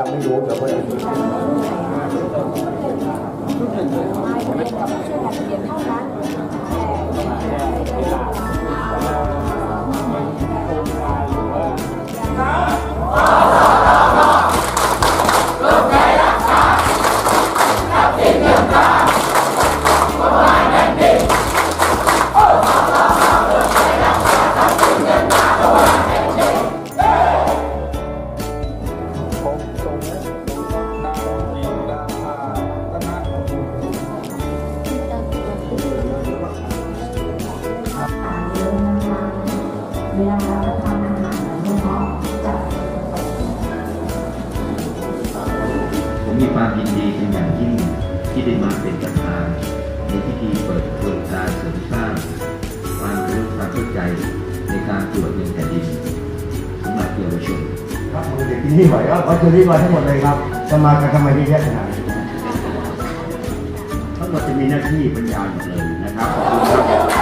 สำหรับคนที่ยังไม่รู้เดี๋ยวว่าจะ มมีความยินดีเป็นอย่างยิ่งที่ได้มาเป็นประธานในพิธีเปิดโครงการเสริมสร้างความรู้ความเข้าใจในการตรวจเงินแผ่นดินสำหรับเยาวชนครับมือเด็กที่นี่ไหวก็วัตถุดิบมาทั้งหมดเลยครับ จะมากันทำไมที่แยกขนาดนี้ทั้งหมดจะมีหน้าที่บรรยายหมดเลยนะครับขอบคุณครับ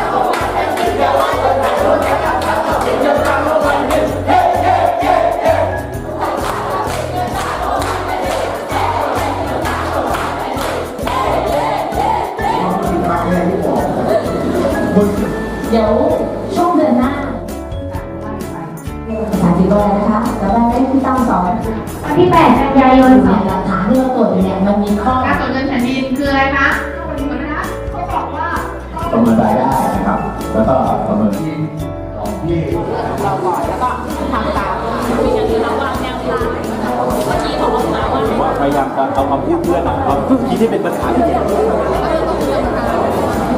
วันที่ 8 กันยายนเนี่ยหลักฐานที่เราตรวจอยู่เนี่ยมันมีข้อการตรวจเงินแผ่นดินคืออะไรคะวันนี้นะคะเขาบอกว่าประเมินรายได้นะครับ แล้วก็ประเมินที่ของที่ผมว่าพยายามจะเอาคำพูดเพื่อนอะเอาที่ที่เป็นปัญหาที่เกิดขึ้น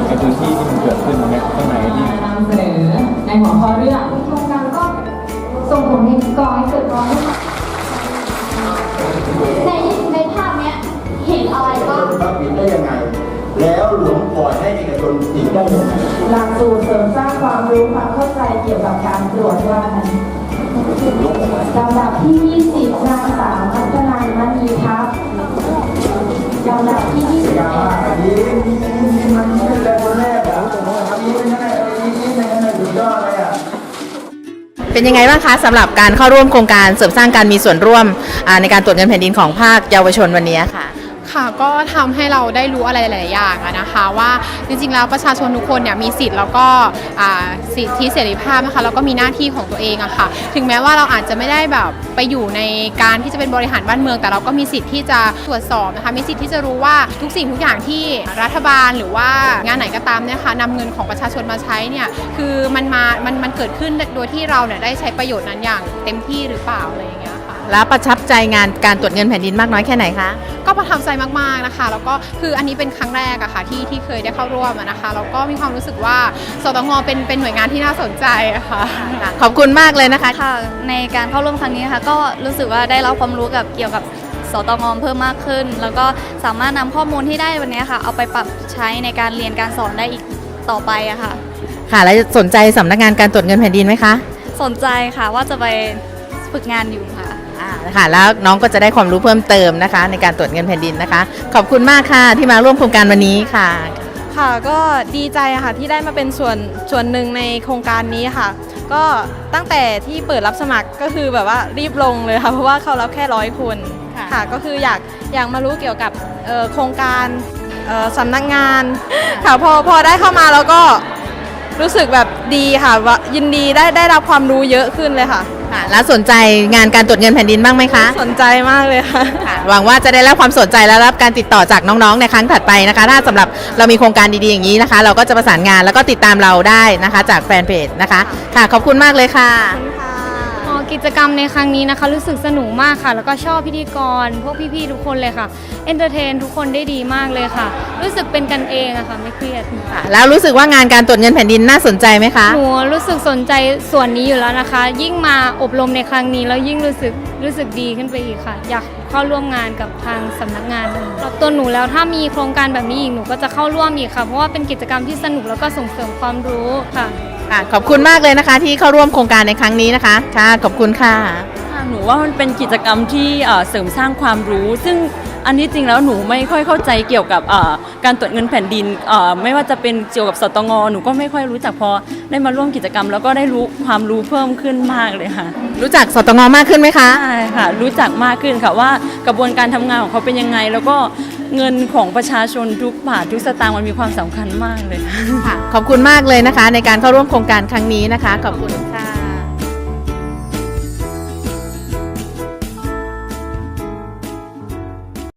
ไอ้พื้นที่ที่มันเกิดขึ้นตรงเนี้ยข้างในที่นำเสนอในหัวข้อเรื่องโครงการก็ส่งผลในก่อให้เกิดร้อน ในในภาพเนี้ยเห็นอะไรบ้างรับินได้ยังไง แล้วหลวงปล่อยให้เอกชนติดได้ยังไงหลักสูตรเสริมสร้างความรู้ความเข้าใจเกี่ยวกับการตรวจว่าลำดับที่ 20 นางสาวพัฒนามณีทัพลำดับที่ 21 เป็นยังไงบ้างคะสำหรับการเข้าร่วมโครงการเสริมสร้างการมีส่วนร่วมในการตรวจเงินแผ่นดินของภาคเยาวชนวันนี้ค่ะ ค่ะก็ทำให้เราได้รู้อะไรหลายอย่างนะคะว่าจริงๆแล้วประชาชนทุกคนเนี่ยมีสิทธิ์แล้วก็สิทธิเสรีภาพนะคะแล้วก็มีหน้าที่ของตัวเองอะค่ะถึงแม้ว่าเราอาจจะไม่ได้แบบไปอยู่ในการที่จะเป็นบริหารบ้านเมือง แต่เราก็มีสิทธิ์ที่จะตรวจสอบนะคะมีสิทธิ์ที่จะรู้ว่าทุกสิ่งทุกอย่างที่รัฐบาลหรือว่างานไหนก็ตามเนี่ยค่ะนำเงินของประชาชนมาใช้เนี่ยคือมันมามันมันเกิดขึ้นโดยที่เราเนี่ยได้ใช้ประโยชน์นั้นอย่างเต็มที่หรือเปล่าอะไรอย่างเงี้ย แล้วประทับใจงานการตรวจเงินแผ่นดินมากน้อยแค่ไหนคะ ก็ประทับใจมากๆนะคะ แล้วก็คืออันนี้เป็นครั้งแรกอะค่ะที่ที่เคยได้เข้าร่วมอะนะคะแล้วก็มีความรู้สึกว่าสตงเป็นเป็นหน่วยงานที่น่าสนใจอะค่ะ ขอบคุณมากเลยนะคะค่ะในการเข้าร่วมครั้งนี้นะคะก็รู้สึกว่าได้รับความรู้กับเกี่ยวกับสตงเพิ่มมากขึ้น แล้วก็สามารถนำข้อมูลที่ได้วันนี้ค่ะ เอาไปปรับใช้ในการเรียนการสอนได้อีกต่อไปอะค่ะ ค่ะ แล้วสนใจสำนักงานการตรวจเงินแผ่นดินไหมคะ สนใจค่ะว่าจะไปฝึกงานอยู่ค่ะ อ่าค่ะแล้วน้องก็จะได้ความรู้เพิ่มเติมนะคะ ในการตรวจเงินแผ่นดินนะคะ ขอบคุณมากค่ะที่มาร่วมโครงการวันนี้ค่ะ ค่ะก็ดีใจค่ะที่ได้มาเป็นส่วนส่วนหนึ่งในโครงการนี้ค่ะ ก็ตั้งแต่ที่เปิดรับสมัครก็คือแบบว่ารีบลงเลยค่ะเพราะว่าเขารับแค่ร้อยคนค่ะค่ะก็คืออยากอยากมารู้เกี่ยวกับเอ่อโครงการเอ่อสำนักงานค่ะพอพอได้เข้ามาแล้วก็รู้สึกแบบดีค่ะว่ายินดีได้ได้รับความรู้เยอะขึ้นเลยค่ะ ค่ะแล้วสนใจงานการตรวจเงินแผ่นดินบ้างไหมคะสนใจมากเลยค่ะ ค่ะหวังว่าจะได้รับความสนใจและรับการติดต่อจากน้องๆในครั้งถัดไปนะคะ ถ้าสำหรับเรามีโครงการดีๆอย่างนี้นะคะ เราก็จะประสานงานแล้วก็ติดตามเราได้นะคะ จากแฟนเพจนะคะ ค่ะขอบคุณมากเลยค่ะอ๋อ กิจกรรมในครั้งนี้นะคะ รู้สึกสนุกมากค่ะ แล้วก็ชอบพิธีกร พวกพี่ๆทุกคนเลยค่ะเอนเตอร์เทนทุกคนได้ดีมากเลยค่ะ รู้สึกเป็นกันเองอะค่ะไม่เครียดแล้วรู้สึกว่างานการตรวจเงินแผ่นดินน่าสนใจไหมคะหนูรู้สึกสนใจส่วนนี้อยู่แล้วนะคะ ยิ่งมาอบรมในครั้งนี้แล้วยิ่งรู้สึก รู้สึกดีขึ้นไปอีกค่ะ อยากเข้าร่วมงานกับทางสำนักงานสำหรับตัวหนูแล้วถ้ามีโครงการแบบนี้อีกหนูก็จะเข้าร่วมอีกค่ะ เพราะว่าเป็นกิจกรรมที่สนุกแล้วก็ส่งเสริมความรู้ค่ะค่ะขอบคุณมากเลยนะคะ ที่เข้าร่วมโครงการในครั้งนี้นะคะค่ะขอบคุณค่ะค่ะหนูว่ามันเป็นกิจกรรมที่เอ่อเสริมสร้างความรู้ ซึ่ง อันนี้จริงแล้วหนูไม่ค่อยเข้าใจเกี่ยวกับเอ่อการตรวจเงินแผ่นดินเอ่อไม่ว่าจะเป็นเกี่ยวกับสตงหนูก็ไม่ค่อยรู้จักพอได้มาร่วมกิจกรรม แล้วก็ได้รู้ความรู้เพิ่มขึ้นมากเลยค่ะ รู้จักสตงมากขึ้นไหมคะใช่ค่ะ รู้จักมากขึ้นค่ะว่ากระบวนการทำงานของเขาเป็นยังไง แล้วก็เงินของประชาชนทุกบาททุกสตางค์มันมีความสำคัญมากเลยค่ะขอบคุณมากเลยนะคะ ในการเข้าร่วมโครงการครั้งนี้นะคะขอบคุณ